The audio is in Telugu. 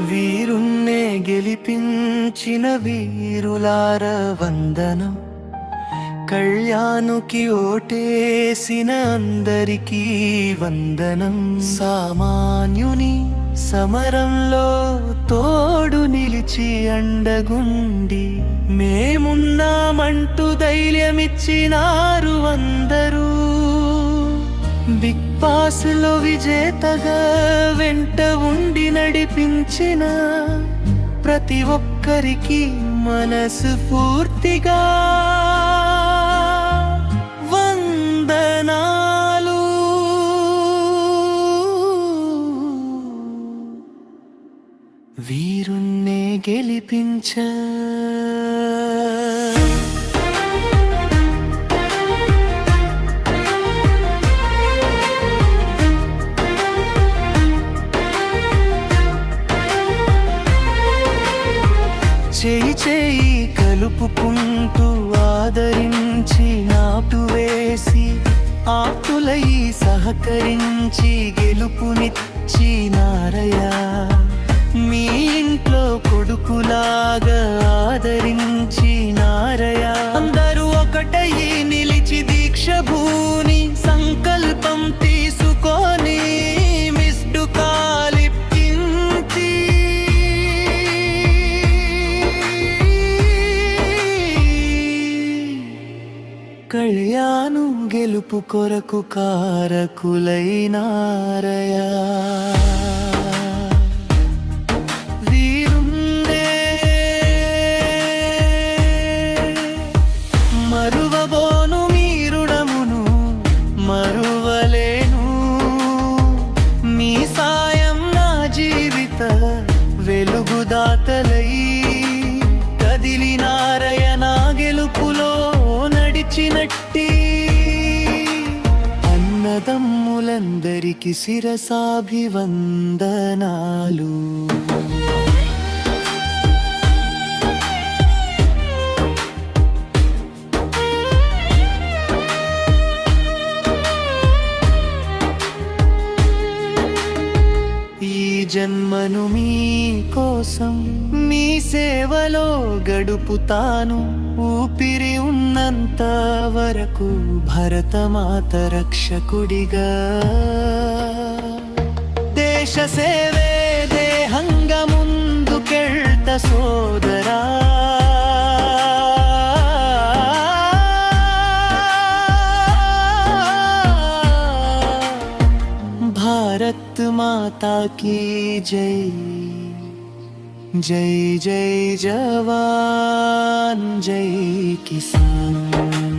వీరున్నే గెలిపించిన వీరులార వందనం. కళ్యాణుకి ఓటేసిన అందరికీ వందనం. సామాన్యుని సమరంలో తోడు నిలిచి అండగుండి మేమున్నామంటూ ధైర్యమిచ్చినారు అందరూ. బిగ్ బాస్లో విజేతగా వెంట ఉండి నడిపించిన ప్రతి ఒక్కరికి మనసు పూర్తిగా వందనాలు. వీరున్నే గెలిపించ చేయి చేయి కలుపుకుంటూ ఆదరించి నాటు వేసి ఆకులై సహకరించి గెలుపునిచ్చి నారయ మీ ఇంట్లో కొడుకులాగా కళ్యాణు గెలుపు కొరకు కారకులైనారయా. వీరుండే మరువబోను మీరుడమును మరువలేను. మీ సాయం నా జీవిత వెలుగుదాతలై కదిలినారయ నా గెలుపులో నడిచినట్టి అన్నదమ్ములందరికి శిరసాభివందనాలు. ఈ జన్మను మీ కోసం మీ సేవలో గడుపుతాను. ఊపిరి ఉన్నంత వరకు భరతమాత రక్షకుడిగా. ದೇಶ ಸೇವೆ ದೇಹಂಗ ಮುಂದು ಕೆಳ್ತ ಸೋದರ. भारत माता की जय जय जय जवान जय किसान